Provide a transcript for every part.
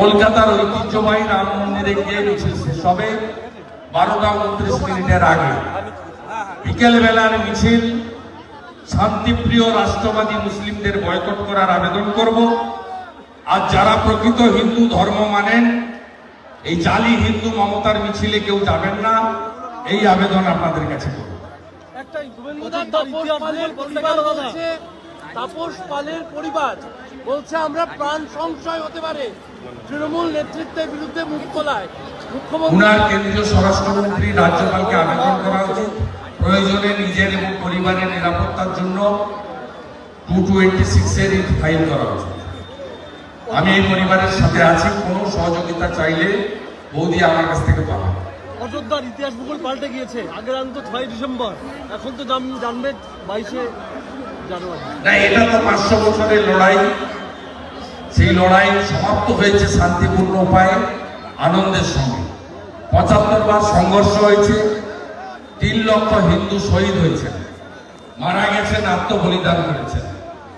কলকাতার ঐতিহ্যবাহী রাম মন্দিরে গিয়ে মিছিল শেষ হবে বারোটা উনত্রিশ মিনিটের আগে। বিকেল বেলার মিছিল, শান্তিপ্রিয় রাষ্ট্রবাদী মুসলিমদের বয়কট করার আবেদন করব। আর যারা প্রকৃত হিন্দু ধর্ম মানেন, এই জালি হিন্দু মমতার মিছিলে কেউ যাবেন না। এই আবেদন আপনাদের কাছে তাপস পালের পরিবার বলছে, আমরা প্রাণ সংশয় হতে পারে। তৃণমূল নেতৃত্বের বিরুদ্ধে মুখ খোলায়। মুখ্যমন্ত্রী উনার কেন্দ্রীয় স্বরাষ্ট্রমন্ত্রী রাজ্যপালকে আবেদন করা উচিত প্রয়োজনে নিজের এবং পরিবারের নিরাপত্তার জন্য টু টোয়েন্টি সিক্সের ফাইল করা উচিত আমি এই পরিবারের সাথে আছি। কোনো সহযোগিতা চাইলে বৌদি আমার কাছ থেকে পাবে। অযোধ্যার ইতিহাস ভূগোল পাল্টে গিয়েছে। আগের আন্ত ছয় ডিসেম্বর। এখন তো জান- জানবে বাইশে জানুয়ারি। না এটা তো পাঁচশো বছরের লড়াই। সেই লড়াই সমাপ্ত হয়েছে শান্তিপূর্ণ উপায়ে, আনন্দের সঙ্গে। পঁচাত্তর বার সংঘর্ষ হয়েছে, তিন লক্ষ হিন্দু শহীদ হয়েছেন। মারা গেছেন, আত্মবলিদান করেছেন।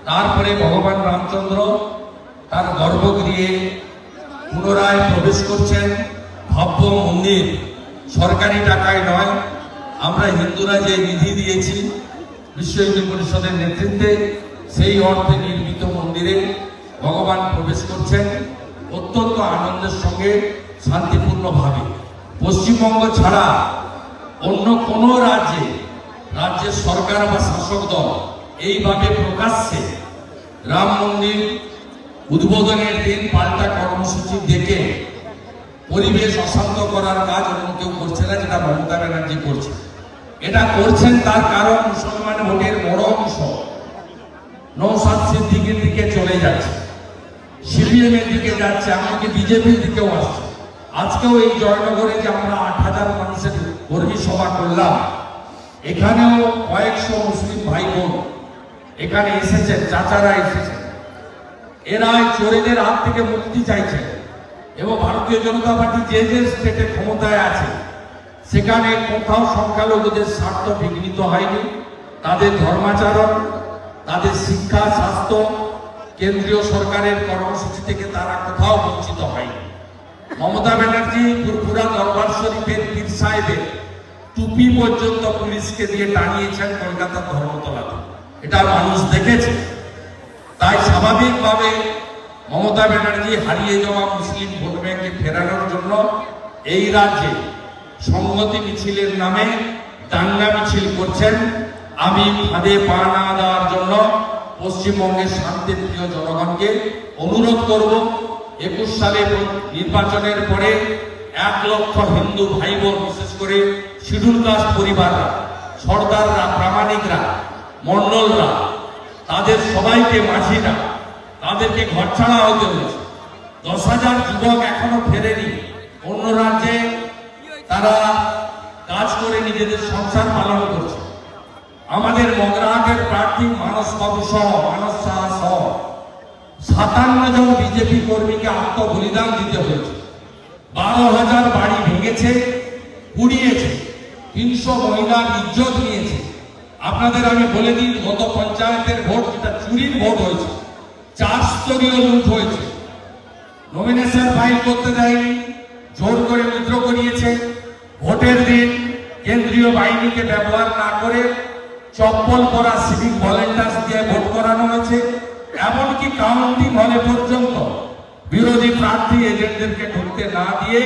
তারপরে ভগবান রামচন্দ্র তার গর্ভগৃহে পুনরায় প্রবেশ করছেন। ভব্য মন্দির সরকারি টাকায় নয়। আমরা হিন্দুরা যে নিধি দিয়েছি, বিশ্ব হিন্দু পরিষদের নেতৃত্বে, সেই অর্থে নির্মিত মন্দিরে ভগবান প্রবেশ করছেন অত্যন্ত আনন্দের সঙ্গে, শান্তিপূর্ণভাবে। পশ্চিমবঙ্গ ছাড়া অন্য কোনো রাজ্যে, রাজ্যের সরকার বা শাসক দল এইভাবে প্রকাশ্যে রাম মন্দির উদ্বোধনের দিন পাল্টা কর্মসূচি দেখে পরিবেশ অশান্ত করার কাজ অন্য কেউ করছে না, যেটা মমতা ব্যানার্জি করছে। এটা করছেন তার কারণ মুসলমান ভোটের বড় অংশ নৌসাদ সিদ্দিকের দিকে চলে যাচ্ছে। সিপিএম দিকে যাচ্ছে এমনকি বিজেপির দিকেও আসছে। আজকেও এই জয়নগরে যে আমরা আট হাজার মানুষের কর্মী সভা করলাম, এখানেও কয়েকশো মুসলিম ভাই বোন এখানে এসেছেন, চাচারা এসেছেন। এরা চোরেদের হাত থেকে মুক্তি চাইছে এবং ভারতীয় জনতা পার্টি যে যে স্টেটে ক্ষমতায় আছে, সেখানে কোথাও সংখ্যালঘুদের স্বার্থ বিঘ্নিত হয়নি। তাদের ধর্মাচরণ, তাদের শিক্ষা, স্বাস্থ্য কেন্দ্রীয় সরকারের কর্মসূচি থেকে তারা কোথাও বঞ্চিত হয়নি। মমতা ব্যানার্জি পুরপুরা দরবার শরীফের পীর সাহেবের টুপি পর্যন্ত পুলিশকে দিয়ে টানিয়েছেন কলকাতার ধর্মতলাতে এটা মানুষ দেখেছে। তাই স্বাভাবিকভাবে মমতা ব্যানার্জি হারিয়ে যাওয়া মুসলিম ভোট ব্যাংকে ফেরানোর জন্য এই রাজ্যে সংহতি মিছিলের নামে দাঙ্গা মিছিল করছেন। আমি ফাঁদে পা না দেওয়ার জন্য পশ্চিমবঙ্গের শান্তিপ্রিয় জনগণকে অনুরোধ করব, একুশ সালে নির্বাচনের পরে এক লক্ষ হিন্দু ভাই বোন বিশেষ করে শিডিউল কাস্ট পরিবাররা, সর্দাররা, প্রামাণিকরা মন্ডলরা তাদের সবাইকে মাঝিরা, তাদেরকে ঘর ছাড়া হতে হয়েছে। দশ হাজার যুবক এখনও ফেরেনি। অন্য রাজ্যে তারা কাজ করে নিজেদের সংসার পালন করছে। আমাদের মগরাহাটের প্রার্থী মানস বাবু সহ, মানস সাহা সহ সাতান্ন জন বিজেপি কর্মীকে আত্মবলিদান দিতে হয়েছে। বারো হাজার বাড়ি ভেঙেছে, পুড়িয়েছে, তিনশো মহিলার ইজ্জত নিয়েছে। আপনাদের আমি বলে দিই, গত পঞ্চায়েতের ভোট, যেটা চুরির ভোট হয়েছে, চার স্তরীয় লুট হয়েছে। নমিনেশন ফাইল করতে দেয়নি, জোর করে মিত্র করিয়েছে। ভোটের দিন কেন্দ্রীয় বাহিনীকে ব্যবহার না করে চপ্পল পরা সিভিক ভলেন্টার্স দিয়ে ভোট করানো হয়েছে, এমনকি কাউন্টিং হলে পর্যন্ত বিরোধী প্রার্থী এজেন্টদেরকে ঢুকতে না দিয়ে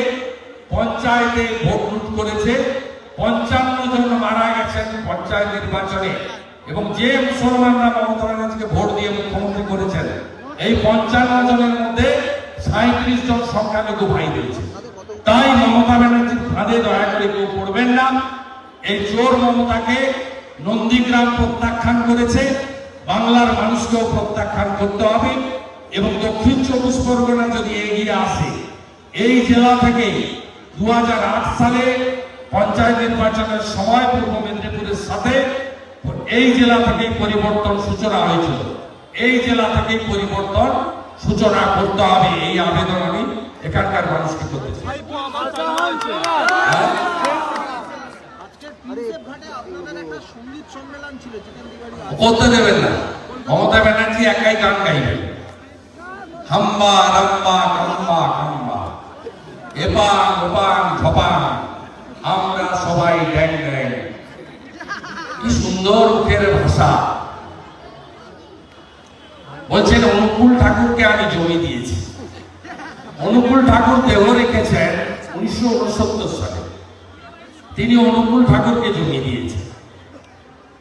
পঞ্চায়েতে ভোট লুট করেছে, পঞ্চান্ন জন মারা গেছেন পঞ্চায়েত নির্বাচনে। এবং যে মুসলমানরা মমতা ব্যানার্জিকে ভোট দিয়ে মুখ্যমন্ত্রী করেছেন। এই পঞ্চান্ন জনের মধ্যে সাঁত্রিশ জন সংখ্যালঘু ভাই রয়েছে। তাই মমতা ব্যানার্জির ফাঁদে দয়া করে কেউ পড়বেন না। এই চোর মমতাকে নন্দীগ্রাম প্রত্যাখ্যান করেছে, বাংলার মানুষকেও প্রত্যাখ্যান করতে হবে এবং দক্ষিণ চব্বিশ পরগনা যদি এগিয়ে আসে, এই জেলা থেকে দুই হাজার আট সালে পঞ্চায়েত নির্বাচনের সময় পূর্ব মেদিনীপুরের সাথে এই জেলা থেকেই পরিবর্তন সূচনা হয়েছিল। এই জেলা থেকেই পরিবর্তন সূচনা করতে হবে, এই আবেদন আমি এখানকার মানুষকে করতে চাই। করতে দেবেন না? মমতা ব্যানার্জি একাই গান গাইবেন। হাম্বা রাম্বা কাম্বা কাম্বা আমরা সবাই ড্যাং ড্যাং কি সুন্দর মুখের ভাষা। বলছেন, অনুকূল ঠাকুরকে আমি জমি দিয়েছি। অনুকূল ঠাকুর দেহ রেখেছেন উনিশশো উনসত্তর সালে। তিনি অনুকূল ঠাকুরকে জমি দিয়েছেন।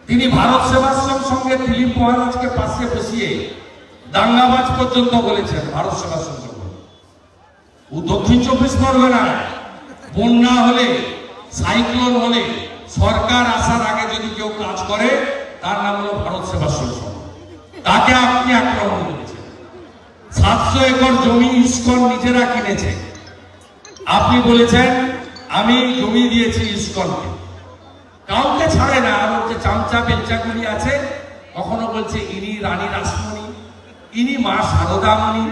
তিনি ভারত সেবাশ্রম সঙ্গে দিলীপ মহারাজকে পাশে বসিয়ে দাঙ্গাবাজ পর্যন্ত বলেছেন, ভারত সেবাশ্রম ও দক্ষিণ চব্বিশ পরগনায়, বন্যা হলে, সাইক্লোন হলে, সরকার আসার আগে যদি কেউ কাজ করে, তার নাম হলো ভারত সেবাশ্রম সংঘ তাকে আপনি আক্রমণ করেছেন। সাতশো একর জমি ইস্কন নিজেরা কিনেছে। আপনি বলেছেন, আমি জমি দিয়েছি ইস্কনকে। কাউকে ছাড়ে না। আর যে চামচা বেলচাগুলি আছে, কখনো বলছে ইনি রানী রাসমণি, ইনি মা শারদামণি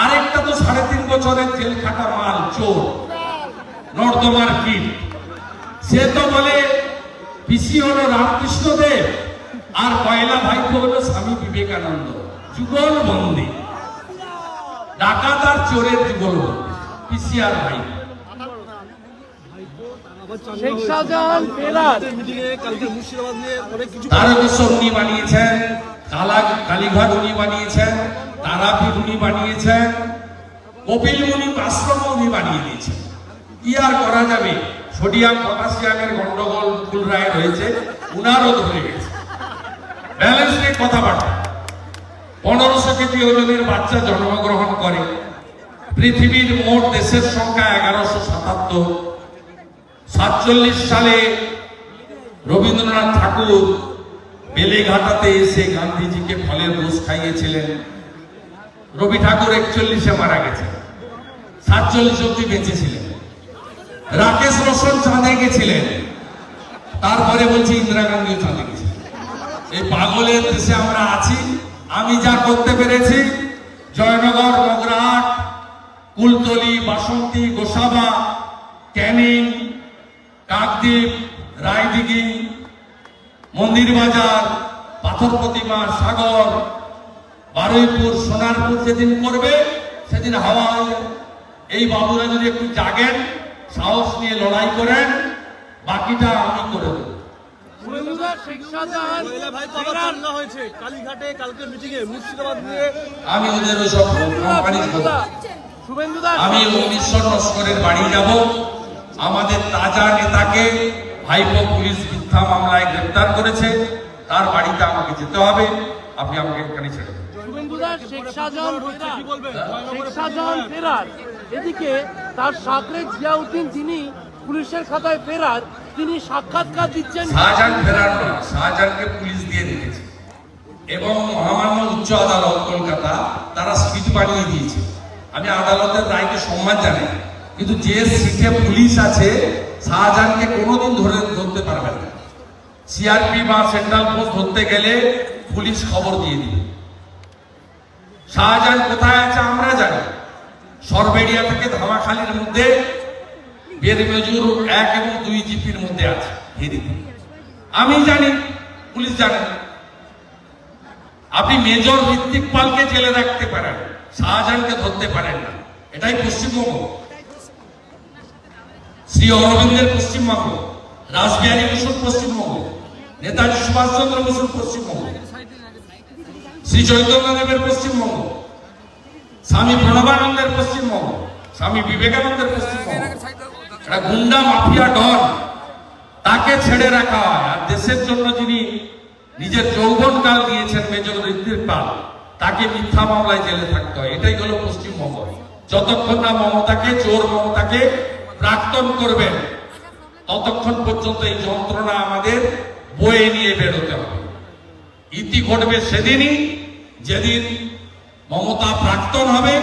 আরেকটা তো সাড়ে তিন বছরের জেল খাটা মাল, চোর। নর্দমার কীট। সে তো বলে, পিসি হলো রামকৃষ্ণ দেব আর পয়লা ভাইপো হলো স্বামী বিবেকানন্দ। যুগল বন্দী। ডাকাত আর চোরের যুগল পিসি আর ভাই। শেখ শাহজাহান তারকেশ্বর উনি বানিয়েছেন কালা কালীঘাট উনি বানিয়েছেন তারাপীঠ উনি বানিয়েছেন কপিল মুনি আশ্রম উনি বানিয়ে দিয়েছেন। কি আর করা যাবে? সোডিয়াম পটাশিয়ামের গন্ডগোল মুকুল রায় রয়েছে উনারও ধরে গেছে। ব্যালেন্স নিয়ে কথাবার্তা পনেরোশো কেজি ওজনের বাচ্চা জন্মগ্রহণ করে। পৃথিবীর মোট দেশের সংখ্যা এগারোশো সাতাত্তর। সাতচল্লিশ সালে রবীন্দ্রনাথ ঠাকুর বেলেঘাটাতে এসে গান্ধীজিকে ফলের রস খাইয়েছিলেন। রবি ঠাকুর একচল্লিশে মারা গেছে সাতচল্লিশ অব্দি বেঁচেছিলেন। রাকেশ রোশন চাঁদে গেছিলেন। তারপরে বলছি ইন্দিরা গান্ধীও চাঁদে গেছিলেন এই পাগলের দেশে আমরা আছি, আমি যা করতে পেরেছি, জয়নগর মগরাট কুলতলি, বাসন্তী, গোসাবা, ক্যানিং কাকদ্বীপ রায়দিঘি মন্দির বাজার পাথর প্রতিমা সাগর বারুইপুর সোনারপুর যেদিন করবে সেদিন হাওয়া এই বাবুরা যদি একটু জাগেন সাহস নিয়ে লড়াই করেন বাকিটা আমি করে দেবো। আমি ওদের শুভেন্দুদা শুভেন্দুদা আমি উনিশশো নস্করের বাড়ি যাব। আমাদের তাজা নেতাকে ভাইপো পুলিশ মিথ্যা মামলায় গ্রেপ্তার করেছে। তার বাড়িতে আমাকে যেতে হবে। আপনি আমাকে এখানে ছেড়ে এদিকে তার সাকরে জিয়াউদ্দিন যিনি পুলিশের খাতায় ফেরার তিনি সাক্ষাৎকার দিচ্ছেন। শাহজাহান ফেরার নয় শাহজাহানকে পুলিশ দিয়ে রেখেছে। এবং মহামান্য উচ্চ আদালত কলকাতা তারা সিট বানিয়ে দিয়েছে। আমি আদালতের রায়কে সম্মান জানাই। কিন্তু যে সিটে পুলিশ আছে, শাহজাহানকে কোনোদিন ধরে ধরতে পারবে না। সিআরপি বা সেন্ট্রাল পোস্ট ধরতে গেলে পুলিশ খবর দিয়ে দিবে। শাহজাহান কোথায় আছে আমরা জানি। সরবেড়িয়া থেকে ধামাখালির মধ্যে বেরমেজুর এক এবং দুই জিপির মধ্যে আছে হিরিতে আমি জানি, পুলিশ জানে। আপনি মেজর ঋত্বিক পালকে জেলে রাখতে পারেন, শাহজাহানকে ধরতে পারেন না। এটাই পশ্চিমবঙ্গ। শ্রী অরবিন্দের পশ্চিমবঙ্গ রাসবিহারী বসুর পশ্চিমবঙ্গ নেতাজি সুভাষচন্দ্র বসুর পশ্চিমবঙ্গ শ্রী চৈতন্যদেবের পশ্চিমবঙ্গ স্বামী প্রণবানন্দের পশ্চিমবঙ্গ স্বামী বিবেকানন্দের পশ্চিমবঙ্গ একটা গুন্ডা মাফিয়া ডন, তাকে ছেড়ে রাখা হয়। আর দেশের জন্য যিনি নিজের যৌবনকাল দিয়েছেন মেজর ঋত্বিক পাল, তাকে মিথ্যা মামলায় জেলে থাকতে হয়। এটাই হলো পশ্চিমবঙ্গ যতক্ষণ না মমতাকে, চোর মমতাকে প্রাক্তন করবেন, ততক্ষণ পর্যন্ত এই যন্ত্রণা আমাদের বয়ে নিয়ে বেরোতে হবে। ইতি ঘটবে সেদিনই, যেদিন মমতা প্রাক্তন হবে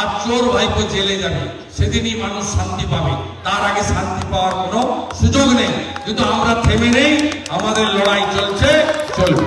আর চোর ভাইপো জেলে যাবে, সেদিনই মানুষ শান্তি পাবে। তার আগে শান্তি পাওয়ার কোনো সুযোগ নেই। কিন্তু আমরা থেমে নেই, আমাদের লড়াই চলছে, চলবে।